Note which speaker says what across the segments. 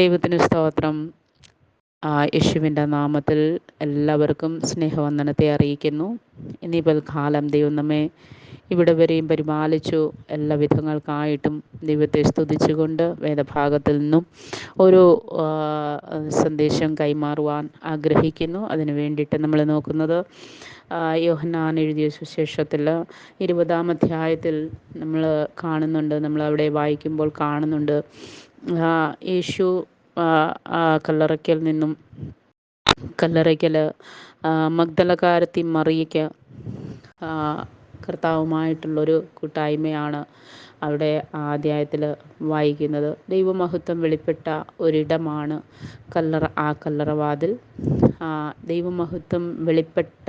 Speaker 1: ദൈവത്തിന് സ്തോത്രം. യേശുവിന്റെ നാമത്തിൽ എല്ലാവർക്കും സ്നേഹവന്ദനത്തെ അറിയിക്കുന്നു. ഇന്നീ കാലം ദൈവം നമ്മെ ഇവിടെ വരെയും പരിപാലിച്ചു. എല്ലാ വിധങ്ങൾക്കായിട്ടും ദൈവത്തെ സ്തുതിച്ചുകൊണ്ട് വേദഭാഗത്തിൽ നിന്നും ഒരു സന്ദേശം കൈമാറുവാൻ ആഗ്രഹിക്കുന്നു. അതിനു വേണ്ടിയിട്ട് നമ്മൾ നോക്കുന്നത് യോഹന്നാൻ എഴുതിയ സുശേഷത്തിൽ ഇരുപതാം അധ്യായത്തിൽ നമ്മൾ കാണുന്നുണ്ട്. നമ്മൾ അവിടെ വായിക്കുമ്പോൾ കാണുന്നുണ്ട്. യേശു കല്ലറയ്ക്കൽ നിന്നും കല്ലറയ്ക്കൽ മഗ്ദലകാരത്തി മറിയയ്ക്ക് കർത്താവുമായിട്ടുള്ളൊരു കൂട്ടായ്മയാണ് അവിടെ അധ്യായത്തിൽ വായിക്കുന്നത്. ദൈവമഹത്വം വെളിപ്പെട്ട ഒരിടമാണ് കല്ലറ ആ കല്ലറവാതിൽ. ദൈവമഹത്വം വെളിപ്പെട്ട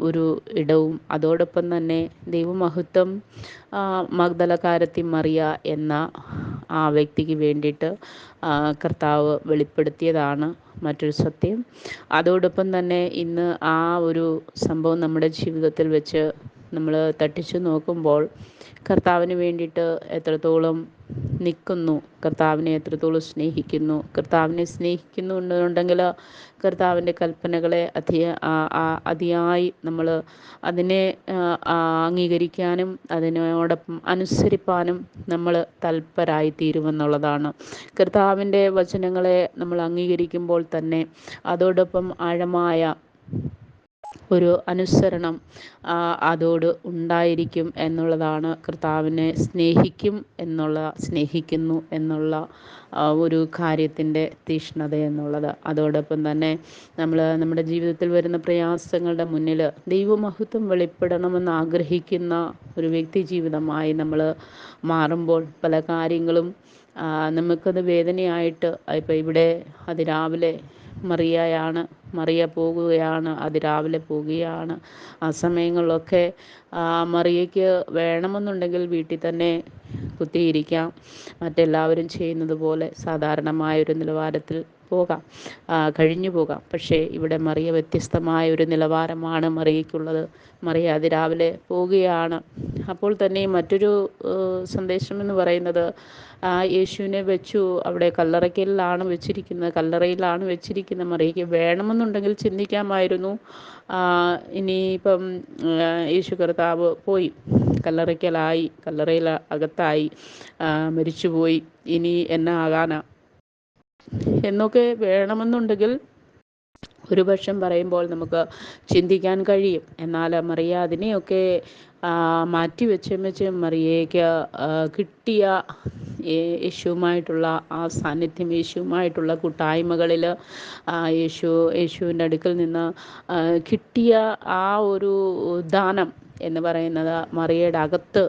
Speaker 1: ഒരു ഇടവും അതോടൊപ്പം തന്നെ ദൈവമഹത്വം മഗ്ദലകാരത്തി മറിയ എന്ന ആ വ്യക്തിക്ക് വേണ്ടിയിട്ട് കർത്താവ് വെളിപ്പെടുത്തിയതാണ് മറ്റൊരു സത്യം. അതോടൊപ്പം തന്നെ ഇന്ന് ആ ഒരു സംഭവം നമ്മുടെ ജീവിതത്തിൽ വെച്ച് നമ്മൾ തട്ടിച്ചു നോക്കുമ്പോൾ കർത്താവിന് വേണ്ടിയിട്ട് എത്രത്തോളം നിൽക്കുന്നു കർത്താവിനെ എത്രത്തോളം സ്നേഹിക്കുന്നു കർത്താവിനെ സ്നേഹിക്കുന്നു എന്നുണ്ടെങ്കിൽ കർത്താവിന്റെ കൽപ്പനകളെ ആ- അതിയായി നമ്മൾ അതിനെ അംഗീകരിക്കാനും അതിനോടൊപ്പം അനുസരിപ്പാനും നമ്മൾ തൽപരായി തീരുമെന്നുള്ളതാണ് കർത്താവിന്റെ വചനങ്ങളെ നമ്മൾ അംഗീകരിക്കുമ്പോൾ തന്നെ അതോടൊപ്പം ആഴമായ ഒരു അനുസരണം അതോട് ഉണ്ടായിരിക്കും എന്നുള്ളതാണ് കർത്താവിനെ സ്നേഹിക്കും എന്നുള്ള സ്നേഹിക്കുന്നു എന്നുള്ള ഒരു കാര്യത്തിന്റെ തീഷ്ണത എന്നുള്ളത്. അതോടൊപ്പം തന്നെ നമ്മൾ നമ്മുടെ ജീവിതത്തിൽ വരുന്ന പ്രയാസങ്ങളുടെ മുന്നിൽ ദൈവമഹത്വം വെളിപ്പെടണമെന്ന് ആഗ്രഹിക്കുന്ന ഒരു വ്യക്തി ജീവിതമായി നമ്മൾ മാറുമ്പോൾ പല കാര്യങ്ങളും നമുക്കത് വേദനയായിട്ട് ഇപ്പം ഇവിടെ അതിരാവിലെ മറിയയാണ് മറിയ പോകുകയാണ് അതിരാവിലെ പോകുകയാണ്. ആ സമയങ്ങളിലൊക്കെ മറിയയ്ക്ക് വേണമെന്നുണ്ടെങ്കിൽ വീട്ടിൽ തന്നെ കുത്തിയിരിക്കാം. മറ്റെല്ലാവരും ചെയ്യുന്നത് പോലെ സാധാരണമായ ഒരു നിലവാരത്തിൽ പോകാം കഴിഞ്ഞു പോകാം. പക്ഷേ ഇവിടെ മറിയ വ്യത്യസ്തമായ ഒരു നിലവാരമാണ് മറിയയ്ക്കുള്ളത്. മറിയ അതിരാവിലെ പോവുകയാണ്. അപ്പോൾ തന്നെ മറ്റൊരു സന്ദേശം എന്ന് പറയുന്നത് ആ യേശുവിനെ വെച്ചു അവിടെ കല്ലറയ്ക്കലിലാണ് വെച്ചിരിക്കുന്നത് കല്ലറയിലാണ് വെച്ചിരിക്കുന്ന മറിയയ്ക്ക് വേണമെന്നുണ്ടെങ്കിൽ ചിന്തിക്കാമായിരുന്നു. ഇനിയിപ്പം യേശു കർത്താവ് പോയി. കല്ലറയ്ക്കലായി കല്ലറയിൽ അകത്തായി മരിച്ചുപോയി. ഇനി എന്നാ ആകാനാ എന്നൊക്കെ വേണമെന്നുണ്ടെങ്കിൽ ഒരു പക്ഷം പറയുമ്പോൾ നമുക്ക് ചിന്തിക്കാൻ കഴിയും. എന്നാൽ മറിയ അതിനെയൊക്കെ മാറ്റി വെച്ച് വെച്ച് മറിയയ്ക്ക് കിട്ടിയ യേശുവുമായിട്ടുള്ള ആ സാന്നിധ്യം യേശുവുമായിട്ടുള്ള കൂട്ടായ്മകളിൽ യേശു യേശുവിന്റെ അടുക്കൽ നിന്ന് കിട്ടിയ ആ ഒരു ദാനം എന്ന് പറയുന്നത് മറിയയുടെ അകത്ത്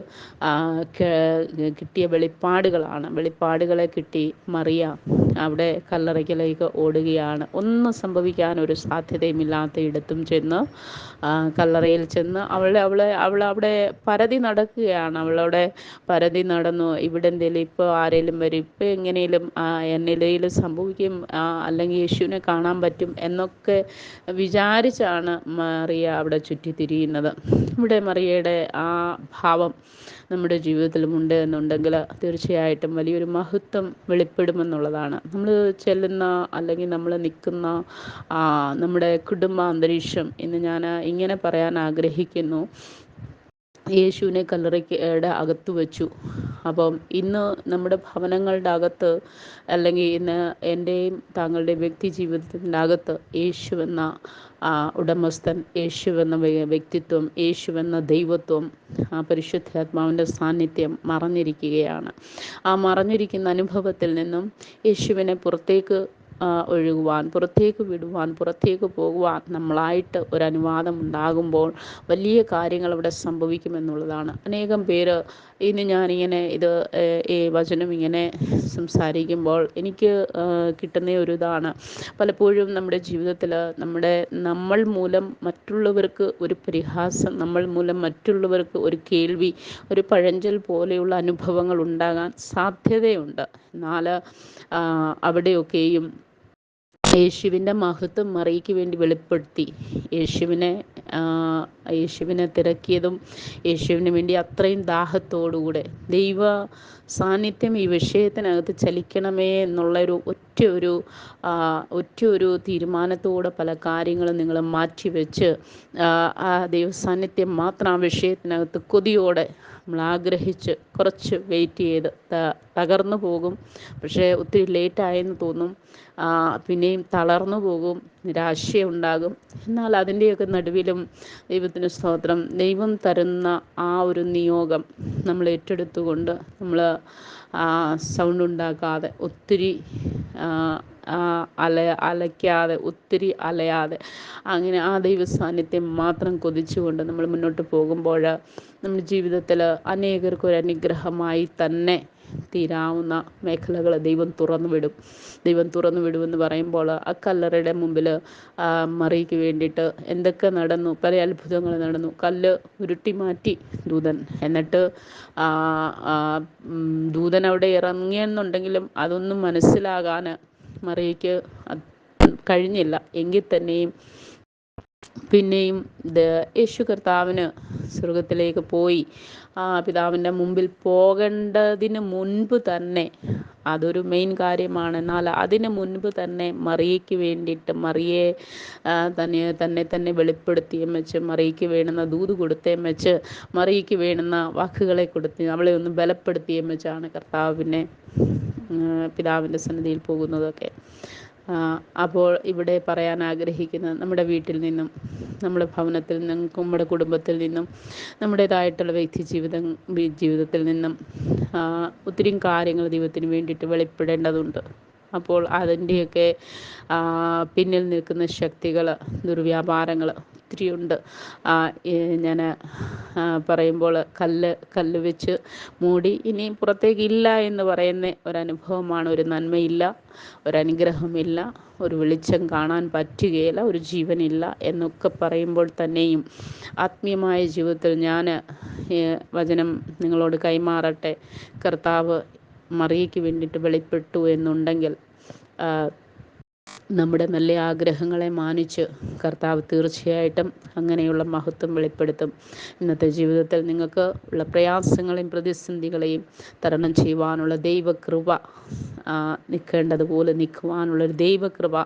Speaker 1: കിട്ടിയ വെളിപ്പാടുകളാണ്. വെളിപ്പാടുകളെ കിട്ടി മറിയ അവിടെ കല്ലറയ്ക്കലേക്ക് ഓടുകയാണ്. ഒന്നും സംഭവിക്കാൻ ഒരു സാധ്യതയുമില്ലാത്ത ഇടത്തും ചെന്ന് കല്ലറയിൽ ചെന്ന് അവളെ അവളെ അവൾ അവിടെ പരതി നടക്കുകയാണ്. അവളവിടെ പരതി നടന്നു. ഇവിടെ എന്തെങ്കിലും ഇപ്പോൾ ആരെങ്കിലും വരും. ഇപ്പോൾ എങ്ങനെയും എന്നിലയിൽ സംഭവിക്കും അല്ലെങ്കിൽ യേശുവിനെ കാണാൻ പറ്റും എന്നൊക്കെ വിചാരിച്ചാണ് മറിയ അവിടെ ചുറ്റിത്തിരിയുന്നത്. ഇവിടെ മറിയയുടെ ആ ഭാവം നമ്മുടെ ജീവിതത്തിലും ഉണ്ട് എന്നുണ്ടെങ്കിൽ തീർച്ചയായിട്ടും വലിയൊരു മഹത്വം വെളിപ്പെടുമെന്നുള്ളതാണ്. നമ്മൾ ചെല്ലുന്ന അല്ലെങ്കിൽ നമ്മൾ നിൽക്കുന്ന നമ്മുടെ കുടുംബ അന്തരീക്ഷം ഇന്ന് ഞാൻ ഇങ്ങനെ പറയാൻ ആഗ്രഹിക്കുന്നു. യേശുവിനെ കല്ലറയ്ക്കയുടെ അകത്ത് വെച്ചു. അപ്പം ഇന്ന് നമ്മുടെ ഭവനങ്ങളുടെ അകത്ത് അല്ലെങ്കിൽ ഇന്ന് എന്റെയും താങ്കളുടെയും വ്യക്തി ജീവിതത്തിന്റെ അകത്ത് യേശുവെന്ന ആ, ഉടമസ്ഥൻ യേശുവെന്ന എന്ന വ്യക്തിത്വം യേശുവെന്ന ദൈവത്വം ആ പരിശുദ്ധാത്മാവിന്റെ സാന്നിധ്യം മറഞ്ഞിരിക്കുകയാണ്. ആ മറഞ്ഞിരിക്കുന്ന അനുഭവത്തിൽ നിന്നും യേശുവിനെ പുറത്തേക്ക് ഒഴുകുവാൻ പുറത്തേക്ക് വിടുവാൻ പുറത്തേക്ക് പോകുവാൻ നമ്മളായിട്ട് ഒരു അനുവാദം ഉണ്ടാകുമ്പോൾ വലിയ കാര്യങ്ങൾ അവിടെ സംഭവിക്കുമെന്നുള്ളതാണ് അനേകം പേര് ഇനി ഞാനിങ്ങനെ ഇത് ഈ വചനം ഇങ്ങനെ സംസാരിക്കുമ്പോൾ എനിക്ക് കിട്ടുന്ന ഒരു ഇതാണ്. പലപ്പോഴും നമ്മുടെ ജീവിതത്തിൽ നമ്മുടെ നമ്മൾ മൂലം മറ്റുള്ളവർക്ക് ഒരു പരിഹാസം നമ്മൾ മൂലം മറ്റുള്ളവർക്ക് ഒരു കേൾവി ഒരു പഴഞ്ചൽ പോലെയുള്ള അനുഭവങ്ങൾ ഉണ്ടാകാൻ സാധ്യതയുണ്ട്. എന്നാൽ അവിടെയൊക്കെയും യേശുവിന്റെ മഹത്വം മറിയയ്ക്ക് വേണ്ടി വെളിപ്പെടുത്തി. യേശുവിനെ യേശുവിനെ തിരക്കിയതും യേശുവിന് വേണ്ടി അത്രയും ദാഹത്തോടുകൂടെ ദൈവ സാന്നിധ്യം ഈ വിഷയത്തിനകത്ത് ചലിക്കണമേ എന്നുള്ളൊരു ഒറ്റ ഒരു ഒറ്റ ഒരു തീരുമാനത്തോടെ പല കാര്യങ്ങളും നിങ്ങൾ മാറ്റിവെച്ച് ആ ദൈവസാന്നിധ്യം മാത്രം ആ വിഷയത്തിനകത്ത് കൊതിയോടെ നമ്മൾ ആഗ്രഹിച്ച് കുറച്ച് വെയിറ്റ് ചെയ്ത് തകർന്നു പോകും. പക്ഷേ ഒത്തിരി ലേറ്റായെന്ന് തോന്നും. പിന്നെയും തളർന്നു പോകും. നിരാശയുണ്ടാകും എന്നാൽ അതിന്റെയൊക്കെ നടുവിലും ദൈവത്തിന് സ്തോത്രം ദൈവം തരുന്ന ആ ഒരു നിയോഗം നമ്മൾ ഏറ്റെടുത്തുകൊണ്ട് നമ്മൾ സൗണ്ട് ഉണ്ടാക്കാതെ ഒത്തിരി അല അലയ്ക്കാതെ ഒത്തിരി അലയാതെ അങ്ങനെ ആ ദൈവ സാന്നിധ്യം മാത്രം കൊതിച്ചുകൊണ്ട് നമ്മൾ മുന്നോട്ട് പോകുമ്പോൾ നമ്മുടെ ജീവിതത്തിൽ അനേകർക്ക് ഒരു അനുഗ്രഹമായി തന്നെ തീരാവുന്ന മേഖലകൾ ദൈവം തുറന്നു വിടും. ദൈവം തുറന്നു വിടുമെന്ന് പറയുമ്പോൾ ആ കല്ലറയുടെ മുമ്പിൽ മറിക്ക് വേണ്ടിയിട്ട് എന്തൊക്കെ നടന്നു പല അത്ഭുതങ്ങൾ നടന്നു. കല്ല് ഉരുട്ടി മാറ്റി ദൂതൻ. എന്നിട്ട് ദൂതൻ അവിടെ ഇറങ്ങിയെന്നുണ്ടെങ്കിലും അതൊന്നും മനസ്സിലാകാൻ മറിയയ്ക്ക് കഴിഞ്ഞില്ല. എങ്കിൽ തന്നെയും പിന്നെയും യേശു കർത്താവിന് സ്വർഗത്തിലേക്ക് പോയി. ആ പിതാവിന്റെ മുമ്പിൽ പോകേണ്ടതിന് മുൻപ് തന്നെ അതൊരു മെയിൻ കാര്യമാണ്. എന്നാൽ അതിന് മുൻപ് തന്നെ മറിയയ്ക്ക് വേണ്ടിയിട്ട് മറിയെ തന്നെ തന്നെ തന്നെ വെളിപ്പെടുത്തിയും വെച്ച് മറിയയ്ക്ക് വേണ്ടുന്ന ദൂത് കൊടുത്തേം വെച്ച് മറിയയ്ക്ക് വേണ്ടുന്ന വാക്കുകളെ കൊടുത്ത് അവളെ ഒന്ന് ബലപ്പെടുത്തിയും വെച്ചാണ് കർത്താവിനെ പിതാവിന്റെ സന്നിധിയിൽ പോകുന്നതൊക്കെ. അപ്പോൾ ഇവിടെ പറയാൻ ആഗ്രഹിക്കുന്നത് നമ്മുടെ വീട്ടിൽ നിന്നും നമ്മുടെ ഭവനത്തിൽ നിന്നും നമ്മുടെ കുടുംബത്തിൽ നിന്നും നമ്മുടേതായിട്ടുള്ള വ്യക്തി ജീവിതം ജീവിതത്തിൽ നിന്നും ഒത്തിരി കാര്യങ്ങൾ ദൈവത്തിന് വേണ്ടിയിട്ട് വെളിപ്പെടേണ്ടതുണ്ട്. അപ്പോൾ അതിന്റെയൊക്കെ പിന്നിൽ നിൽക്കുന്ന ശക്തികൾ ദുർവ്യാപാരങ്ങൾ ഒത്തിരിയുണ്ട്. ഞാൻ പറയുമ്പോൾ കല്ല് കല്ല് വെച്ച് മൂടി ഇനി പുറത്തേക്കില്ല എന്ന് പറയുന്ന ഒരനുഭവമാണ്. ഒരു നന്മയില്ല ഒരനുഗ്രഹമില്ല ഒരു വെളിച്ചം കാണാൻ പറ്റുകയില്ല ഒരു ജീവനില്ല എന്നൊക്കെ പറയുമ്പോൾ തന്നെയും ആത്മീയമായ ജീവിതത്തിൽ ഞാൻ വചനം നിങ്ങളോട് കൈമാറട്ടെ. കർത്താവ് മറിയയ്ക്ക് വേണ്ടിയിട്ട് വെളിപ്പെട്ടു എന്നുണ്ടെങ്കിൽ നമ്മുടെ നല്ല ആഗ്രഹങ്ങളെ മാനിച്ച് കർത്താവ് തീർച്ചയായിട്ടും അങ്ങനെയുള്ള മഹത്വം വെളിപ്പെടുത്തും. ഇന്നത്തെ ജീവിതത്തിൽ നിങ്ങൾക്ക് ഉള്ള പ്രയാസങ്ങളെയും പ്രതിസന്ധികളെയും തരണം ചെയ്യുവാനുള്ള ദൈവകൃപ നിൽക്കേണ്ടതുപോലെ നിൽക്കുവാനുള്ളൊരു ദൈവകൃപ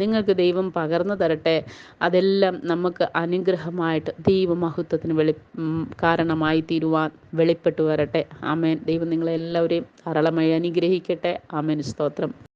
Speaker 1: നിങ്ങൾക്ക് ദൈവം പകർന്നു തരട്ടെ. അതെല്ലാം നമുക്ക് അനുഗ്രഹമായിട്ട് ദൈവമഹത്വത്തിന് വെളി കാരണമായി തീരുവാൻ വെളിപ്പെട്ടു വരട്ടെ. ആമേൻ. ദൈവം നിങ്ങളെല്ലാവരെയും ധാരാളമായി അനുഗ്രഹിക്കട്ടെ. ആമേൻ. സ്തോത്രം.